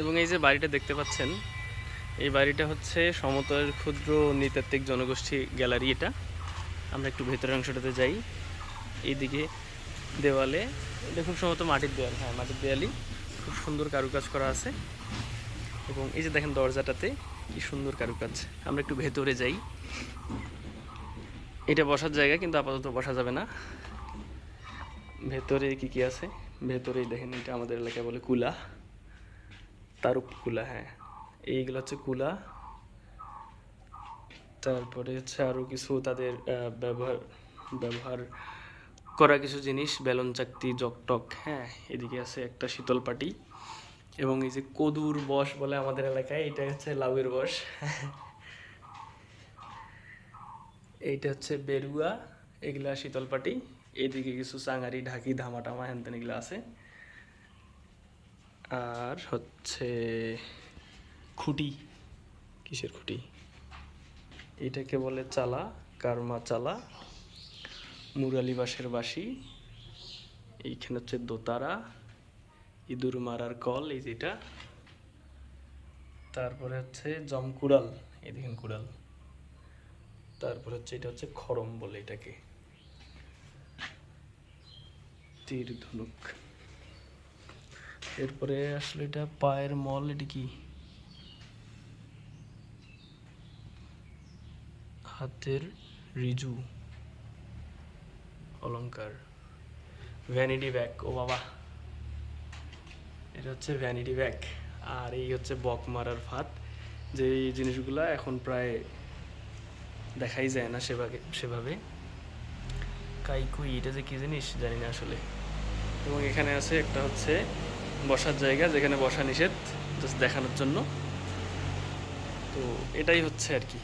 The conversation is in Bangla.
এবং এই যে বাড়িটা দেখতে পাচ্ছেন, এই বাড়িটা হচ্ছে সমতলের ক্ষুদ্র, নৃতাত্ত্বিক জনগোষ্ঠী গ্যালারি এটা। আমরা একটু ভেতরের অংশটাতে যাই। এইদিকে দেওয়ালে খুব সম্ভবত মাটির দেওয়াল হ্যাঁ মাটির দেওয়ালই খুব সুন্দর কারুকাজ করা আছে। এবং এই যে দেখেন দরজাটাতে, কি সুন্দর কারুকাজ। আমরা একটু ভেতরে যাই। এটা বসার জায়গা, কিন্তু আপাতত বসা যাবে না। ভেতরে কি কি আছে? ভেতরেই দেখেন এটা আমাদের এলাকায় বলে কুলা। তারুপ কুলা হ্যাঁ। এইগুলো হচ্ছে কুলা। তারপরে হচ্ছে আরও কিছু তাদের ব্যবহার ব্যবহার করা কিছু জিনিস। বেলন, চাকতি জকটক হ্যাঁ। এদিকে আছে একটা শীতল পাটি এবং এই যে কদুর বস বলে আমাদের এলাকায়, এটা হচ্ছে লাউয়ের বস এইটা হচ্ছে বেরুয়া, এগুলা শীতল পাটি। এদিকে কিছু চাঙারি ঢাকি ধামা টামা হ্যান এগুলো আছে। আর হচ্ছে খুঁটি। কিসের খুঁটি? এটাকে বলে চালা, কারমা চালা, মুরালি বাঁশের বাঁশি, এইখানে হচ্ছে দোতারা, ইঁদুর মারার কল, এই যেটা তারপরে হচ্ছে জমকুড়াল, এই দেখেন কুড়াল। তারপর হচ্ছে এটা হচ্ছে খরম বলে এটাকে। তীর ধনুক। এরপরে আসলে এটা পায়ের মল, এটি কি? হাতের রিজু, অলংকার ভ্যানিটি ব্যাগ ও বাবা। এটা হচ্ছে ভ্যানিটি ব্যাগ আর এই হচ্ছে বক মারার ফাঁদ। যে জিনিসগুলা এখন প্রায় দেখাই যায় না সেভাবে সেভাবে। কাইকুই, এটা যে কি জিনিস জানি না আসলে। এবং এখানে আছে একটা হচ্ছে বসার জায়গা যেখানে বসা নিষেধ জাস্ট দেখানোর জন্য। তো এটাই হচ্ছে আর কি।